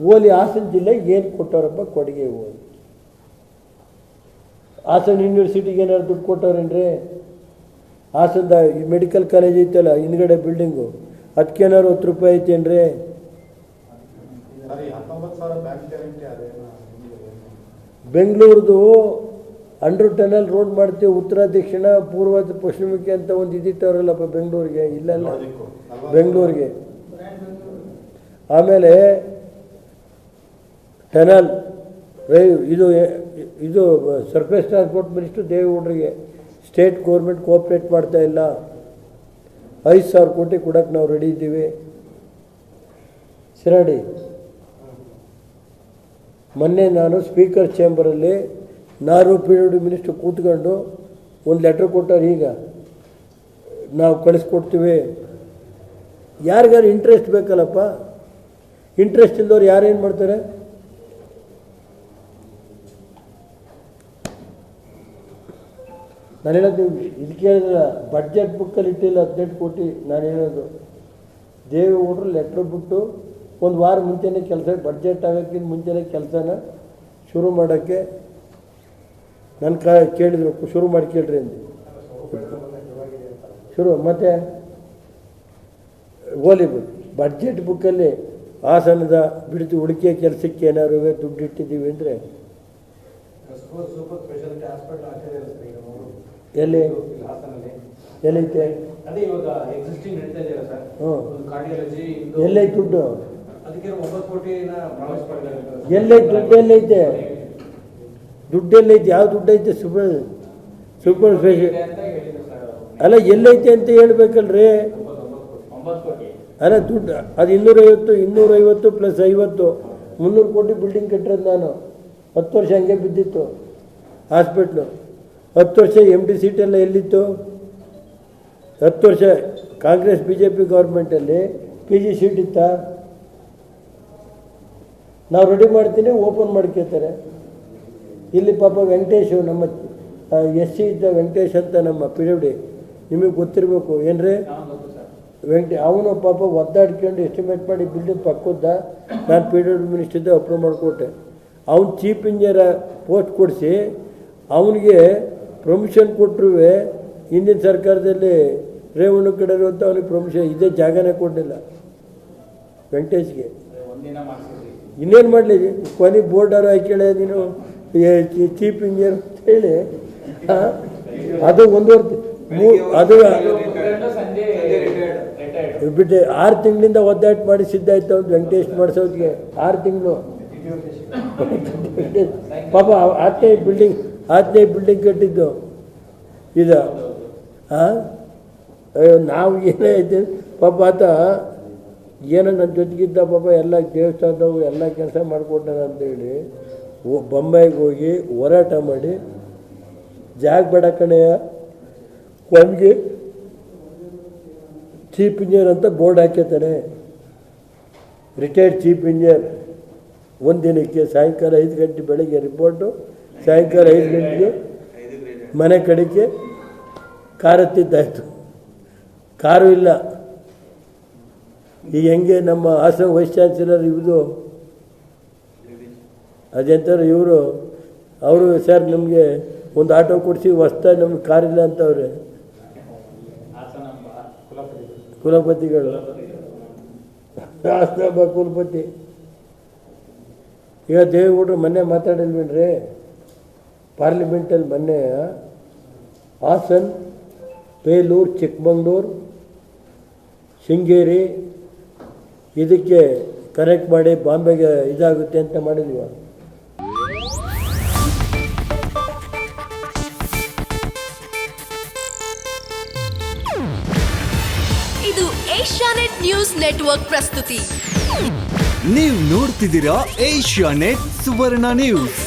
ಓಲಿ ಹಾಸನ ಜಿಲ್ಲೆಗೆ ಏನು ಕೊಟ್ಟವ್ರಪ್ಪ ಕೊಡುಗೆ ಓಲಿ. ಹಾಸನ ಯೂನಿವರ್ಸಿಟಿಗೆ ಏನಾದ್ರು ದುಡ್ಡು ಕೊಟ್ಟವ್ರೇನ್ರಿ ಹಾಸನದ ಈ ಮೆಡಿಕಲ್ ಕಾಲೇಜ್ ಐತಲ್ಲ ಹಿಂದ್ಗಡೆ ಬಿಲ್ಡಿಂಗು ಅದಕ್ಕೇನಾದ್ರು ಹತ್ತು ರೂಪಾಯಿ ಐತೇನ್ರಿ? ಬೆಂಗಳೂರದು ಅಂಡರ್ ಟನಲ್ ರೋಡ್ ಮಾಡ್ತೀವಿ ಉತ್ತರ ದಕ್ಷಿಣ ಪೂರ್ವ ಪಶ್ಚಿಮಕ್ಕೆ ಅಂತ ಒಂದು ಇದಿಟ್ಟವ್ರಲ್ಲಪ್ಪ ಬೆಂಗಳೂರಿಗೆ? ಇಲ್ಲಲ್ಲ. ಬೆಂಗಳೂರಿಗೆ. ಆಮೇಲೆ ಟನಲ್ ರೈ ಇದು ಇದು ಸರ್ಫೇಸ್ ಟ್ರಾನ್ಸ್ಪೋರ್ಟ್ ಮಿನಿಸ್ಟರ್ ದೇವೇಗೌಡರಿಗೆ ಸ್ಟೇಟ್ ಗೌರ್ಮೆಂಟ್ ಕೋಆಪ್ರೇಟ್ ಮಾಡ್ತಾ ಇಲ್ಲ. ಐದು ಸಾವಿರ ಕೋಟಿ ಕೊಡೋಕ್ಕೆ ನಾವು ರೆಡಿ ಇದ್ದೀವಿ. ಶಿರಾಡಿ, ಮೊನ್ನೆ ನಾನು ಸ್ಪೀಕರ್ ಚೇಂಬರಲ್ಲಿ ನಾನು ಪಿ ಡಿ ಮಿನಿಸ್ಟ್ರು ಕೂತ್ಕೊಂಡು ಒಂದು ಲೆಟ್ರ್ ಕೊಟ್ಟವ್ರು ಈಗ. ನಾವು ಕಳಿಸ್ಕೊಡ್ತೀವಿ. ಯಾರಿಗಾರು ಇಂಟ್ರೆಸ್ಟ್ ಬೇಕಲ್ಲಪ್ಪ? ಇಂಟ್ರೆಸ್ಟ್ ಇಲ್ಲದವ್ರು ಯಾರೇನು ಮಾಡ್ತಾರೆ? ನಾನು ಹೇಳೋದು ಇದು ಕೇಳಿದ್ರೆ ಬಡ್ಜೆಟ್ ಬುಕ್ಕಲ್ಲಿ ಇಟ್ಟಿಲ್ಲ ಹದಿನೆಂಟು ಕೋಟಿ ನಾನು ಹೇಳೋದು. ದೇವೇಗೌಡರು ಲೆಟ್ರ್ ಬಿಟ್ಟು ಒಂದು ವಾರ ಮುಂಚೆನೇ ಕೆಲಸ ಬಡ್ಜೆಟ್ ಆಗೋಕ್ಕಿಂತ ಮುಂಚೆನೇ ಕೆಲಸನ ಶುರು ಮಾಡೋಕ್ಕೆ ನನ್ನ ಕ ಕೇಳಿದ್ರು, ಶುರು ಮಾಡಿ ಕೇಳ್ರಿ ಅಂದು. ಶುರು, ಮತ್ತೆ ಓಲಿ ಬಡ್ಜೆಟ್ ಬುಕ್ಕಲ್ಲಿ ಹಾಸನದ ಬಿಡ್ತು ಉಳಿಕೆ ಕೆಲಸಕ್ಕೆ ಏನಾದ್ರು ದುಡ್ಡು ಇಟ್ಟಿದ್ದೀವಿ ಅಂದರೆ ಎಲ್ಲಿ? ಎಲ್ಲೈತೆ ಅದೇ ಇವಾಗ ಎಕ್ಸಿಸ್ಟಿಂಗ್ ನಡೀತಾ ಇದೆಯಲ್ಲ ಸರ್? ಹ್ಞೂ. ಕಾರ್ಡಿಯಾಲಜಿ ಎಲ್ಲೈತೆ ದುಡ್ಡು? ಅದಕ್ಕೆ ಒಂಬತ್ತು ಕೋಟಿನ ಪ್ರಾಮಿಸ್ ಮಾಡಿದ್ದಾರೆ ಎಲ್ಲೈತೆ ದುಡ್ಡು ಎಲ್ಲೈತೆ ದುಡ್ಡು ಎಲ್ಲೈತೆ ಯಾವ ದುಡ್ಡು ಐತೆ? ಸೂಪರ್ ಸೂಪರ್ ಸ್ಪೆಷಲ್ ಅಲ್ಲ ಎಲ್ಲೈತೆ ಅಂತ ಹೇಳ್ಬೇಕಲ್ರಿ? ಅಲ್ಲ ದುಡ್ಡು ಅದು ಇನ್ನೂರೈವತ್ತು ಇನ್ನೂರೈವತ್ತು ಪ್ಲಸ್ ಐವತ್ತು. ಮುನ್ನೂರು ಕೋಟಿ ಬಿಲ್ಡಿಂಗ್ ಕಟ್ಟಿರೋದು ನಾನು. ಹತ್ತು ವರ್ಷ ಹಂಗೆ ಬಿದ್ದಿತ್ತು. ಹಾಸ್ಪಿಟ್ಲು ಹತ್ತು ವರ್ಷ ಎಂ ಡಿ ಸೀಟೆಲ್ಲ ಎಲ್ಲಿತ್ತು? ಹತ್ತು ವರ್ಷ ಕಾಂಗ್ರೆಸ್ ಬಿ ಜೆ ಪಿ ಗೌರ್ಮೆಂಟಲ್ಲಿ ಪಿ ಜಿ ಸೀಟ್ ಇತ್ತಾ? ನಾವು ರೆಡಿ ಮಾಡ್ತೀನಿ ಓಪನ್ ಮಾಡ್ಕೋತಾರೆ ಇಲ್ಲಿ ಪಾಪ ವೆಂಕಟೇಶು ನಮ್ಮ ಎಸ್ ಸಿ ಇದ್ದ ವೆಂಕಟೇಶ್ ಅಂತ ನಮ್ಮ ಪಿ ಡಬ್ಲ್ಯೂ ಡಿ ನಿಮಗೆ ಗೊತ್ತಿರಬೇಕು, ಏನ್ರಿ? ವೆಂಕಟ ಅವನು ಪಾಪ ಒದ್ದಾಡ್ಕೊಂಡು ಎಸ್ಟಿಮೇಟ್ ಮಾಡಿ ಬಿಲ್ಡಿಂಗ್ ಪಕ್ಕದ್ದ, ನಾನು ಪಿ ಡಬ್ಲ್ಯೂ ಮಿನಿಸ್ಟ್ರಿದ್ದೆ ಅಪ್ರೂವ್ ಮಾಡಿಕೊಟ್ಟೆ. ಅವ್ನು ಚೀಫ್ ಇಂಜಿನಿಯರ್ ಪೋಸ್ಟ್ ಕೊಡಿಸಿ, ಅವನಿಗೆ ಪ್ರೊಮಿಷನ್ ಕೊಟ್ಟರು ಹಿಂದಿನ ಸರ್ಕಾರದಲ್ಲಿ ರೇವಣ್ಣ ಕಡೆಯರು ಅಂತ ಅವನಿಗೆ ಪ್ರೊಮಿಷನ್ ಇದೇ ಜಾಗನೇ ಕೊಡಲಿಲ್ಲ. ವೆಂಕಟೇಶ್ಗೆ. ಇನ್ನೇನು ಮಾಡಲಿ? ಕೊನೆಗೆ ಬೋರ್ಡರ್ ಹಾಕ್ಯಾಳೆ ನೀನು ಚೀಫ್ ಇಂಜಿನಿಯರ್ ಅಂತ ಹೇಳಿ ಅದು ಒಂದುವರೆ ಅದು, ಬಿಟ್ಟು ಆರು ತಿಂಗಳಿಂದ ಒದ್ದಾಟ ಮಾಡಿ ಸಿದ್ಧ ಆಯ್ತು ಅವ್ನು ವೆಂಕಟೇಶ್ ಮಾಡಿಸೋದ್ಗೆ ಆರು ತಿಂಗಳು. ಪಾಪ ಅತ್ತೆ ಬಿಲ್ಡಿಂಗ್ ಆತನೇ ಬಿಲ್ಡಿಂಗ್ ಕಟ್ಟಿದ್ದು. ಇದು ಹಾಂ ಅಯ್ಯೋ, ನಾವು ಏನೇ ಐತೆ ಪಾಪ ಆತ, ಏನೋ ನನ್ನ ಜೊತೆಗಿದ್ದ ಪಾಪ ಎಲ್ಲ ದೇವಸ್ಥಾನದವು ಎಲ್ಲ ಕೆಲಸ ಮಾಡಿಕೊಟ್ಟಾನ ಅಂತೇಳಿ ಬೊಂಬೈಗೆ ಹೋಗಿ ಹೋರಾಟ ಮಾಡಿ, ಜಾಗ ಬೇಡ ಕಣೆಯ ಕೊನೆಗೆ ಚೀಫ್ ಇಂಜಿನಿಯರ್ ಅಂತ ಬೋರ್ಡ್ ಹಾಕ್ಯತಾನೆ. Retired chief engineer. ಒಂದು ದಿನಕ್ಕೆ ಸಾಯಂಕಾಲ ಐದು ಗಂಟೆ ಬೆಳಗ್ಗೆ ರಿಪೋರ್ಟು ಸಾಯಂಕಾಲ ಐದು ಗಂಟೆಗೆ ಮನೆ ಕಡೆಗೆ ಕಾರ್ ಹತ್ತಿದ್ದಾಯ್ತು ಕಾರು ಇಲ್ಲ. ಈಗ ಹೆಂಗೆ ನಮ್ಮ ಆಶ್ರಮ ವೈಸ್ ಚಾನ್ಸಲರ್ ಇವ್ದು ಅದೆಂತಾರೆ ಇವರು? ಅವರು ಸರ್ ನಮಗೆ ಒಂದು ಆಟೋ ಕೊಡಿಸಿ ಹೊಸ್ತಾಗಿ ನಮ್ಗೆ ಕಾರಿಲ್ಲ ಅಂತವ್ರೆ. ಕುಲಪತಿಗಳು. ಆಸ್ತಾಬ ಕುಲಪತಿ. ಈಗ ದೇವೇಗೌಡರು ಮೊನ್ನೆ ಮಾತಾಡಿಲ್ವೇನ್ರಿ? ಪಾರ್ಲಿಮೆಂಟಲ್ಲಿ ಮೊನ್ನೆ ಹಾಸನ್ ಬೇಲೂರು ಚಿಕ್ಕಮಂಗ್ಳೂರು ಶೃಂಗೇರಿ ಇದಕ್ಕೆ ಕನೆಕ್ಟ್ ಮಾಡಿ ಬಾಂಬೆಗೆ ಇದಾಗುತ್ತೆ ಅಂತ ಮಾಡಿದ್ವಿ ಇದು ಏಷ್ಯಾನೆಟ್ ನ್ಯೂಸ್ ನೆಟ್ವರ್ಕ್ ಪ್ರಸ್ತುತಿ. ನೀವು ನೋಡ್ತಿದ್ದೀರಾ ಏಷ್ಯಾನೆಟ್ ಸುವರ್ಣ ನ್ಯೂಸ್.